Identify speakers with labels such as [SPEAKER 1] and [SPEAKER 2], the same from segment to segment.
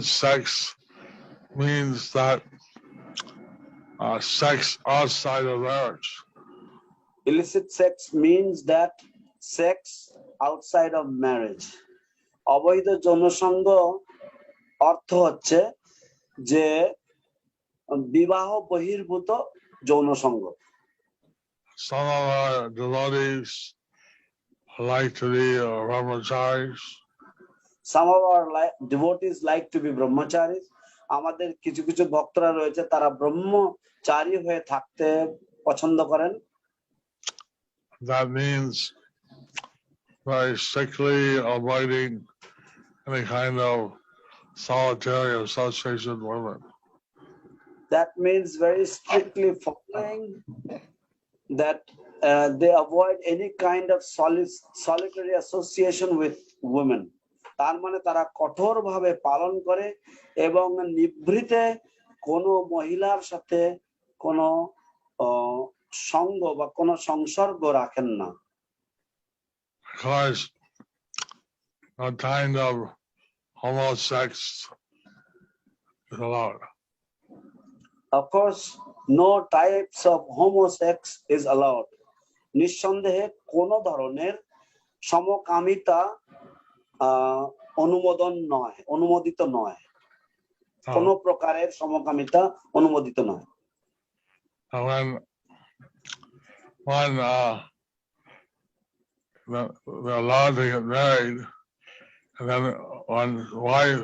[SPEAKER 1] sex means that uh, sex outside of marriage.
[SPEAKER 2] illicit sex means that sex outside of marriage অবৈধ যৌনসঙ্গ অর্থ হচ্ছে যে বিবাহ বহির্ভূত যৌনসঙ্গ
[SPEAKER 1] Some of our devotees like to be uh, brahmacharis.
[SPEAKER 2] some of our li- devotees like to be brahmacharis আমাদের কিছু কিছু ভক্তরা রয়েছে তারা ব্রহ্মচারী হয়ে থাকতে পছন্দ করেন
[SPEAKER 1] That means very strictly avoiding any kind of solitary association with women.
[SPEAKER 2] that means very strictly following that uh, they avoid any kind of soli- solitary association with women তার মানে তারা কঠোরভাবে পালন করে এবং নিভৃতে কোনো মহিলার সাথে কোনো সঙ্গ বা কোনো সংসর্গ রাখেন না
[SPEAKER 1] Because no kind of homosex is allowed.
[SPEAKER 2] Of course, no types of homosex is allowed. নিঃসন্দেহে কোন ধরনের সমকামিতা অনুমোদন নয় অনুমোদিত নয় কোন
[SPEAKER 1] Um,
[SPEAKER 2] প্রকারের সমকামিতা অনুমোদিত নয়
[SPEAKER 1] and when when uh, the- they're allowed to get married, and then one wife,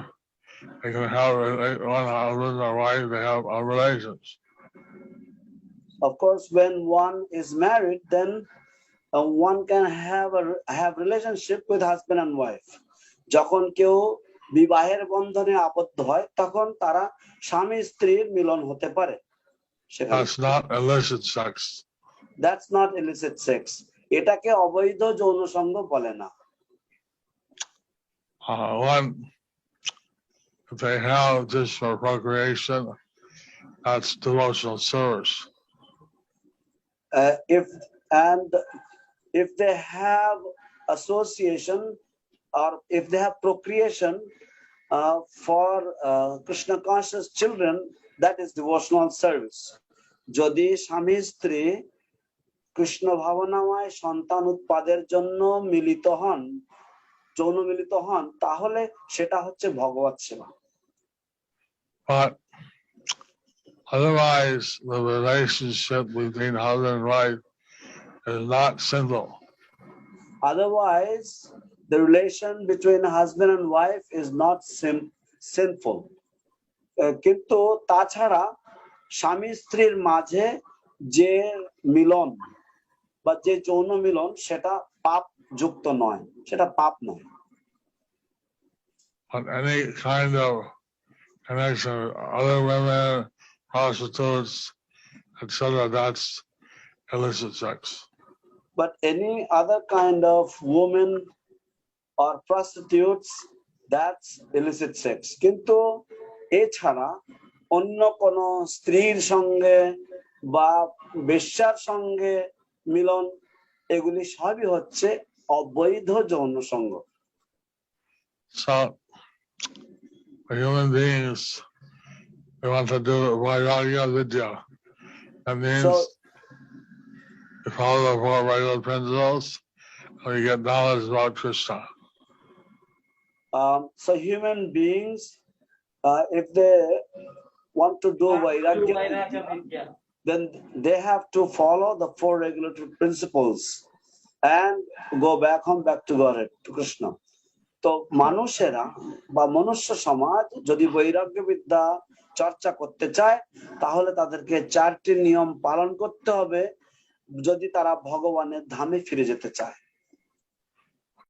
[SPEAKER 1] they can have rela- one husband or wife, they have uh, relations.
[SPEAKER 2] Of course, when one is married, then uh, one can have a have relationship with husband and wife. যখন কেউ বিবাহের বন্ধনে আবদ্ধ হয় তখন তারা স্বামী স্ত্রীর মিলন হতে পারে সেখানে
[SPEAKER 1] That's not illicit sex.
[SPEAKER 2] That's not illicit sex এটাকে অবৈধ যৌন সঙ্গ বলে না
[SPEAKER 1] Uh, one, if they have just for procreation, that's devotional service.
[SPEAKER 2] Uh, if and if they have association or if they have procreation uh, for uh, krishna conscious children that is devotional service যদি স্বামী স্ত্রী কৃষ্ণ ভাবনাময় সন্তান উৎপাদের মিলিত হন তাহলে সেটা হচ্ছে ভগবত সেবা
[SPEAKER 1] But otherwise, the relationship between husband and wife is not sinful.
[SPEAKER 2] Otherwise, the relation between husband and wife is not sim- sinful. আহ, কিন্তু তাছাড়া স্বামী স্ত্রীর মাঝে যে মিলন বা যে যৌন মিলন সেটা পাপ যুক্ত নয় সেটা পাপ নয়
[SPEAKER 1] But any kind of connection with other women, prostitutes, etc., that's illicit sex.
[SPEAKER 2] but any other kind of woman or prostitutes that's illicit sex কিন্তু এছাড়া অন্য কোন স্ত্রীর সঙ্গে বা বেশ্যার সঙ্গে মিলন এগুলি সবই হচ্ছে অবৈধ যৌন সঙ্গ
[SPEAKER 1] So, human beings, we want to do Vairagya Vidya. That means
[SPEAKER 2] So
[SPEAKER 1] you follow the four regular principles, and you get knowledge about Krishna.
[SPEAKER 2] um, so human beings uh, if they want to do vairagya then they have to follow the four regulatory principles and go back home back to Godhead, to Krishna. তো মানুষেরা বা মনুষ্য সমাজ যদি বৈরাগ্য বিদ্যা চর্চা করতে চায় তাহলে তাদেরকে চারটি নিয়ম পালন করতে হবে যদি তারা ভগবানের ধামে ফিরে যেতে চায়।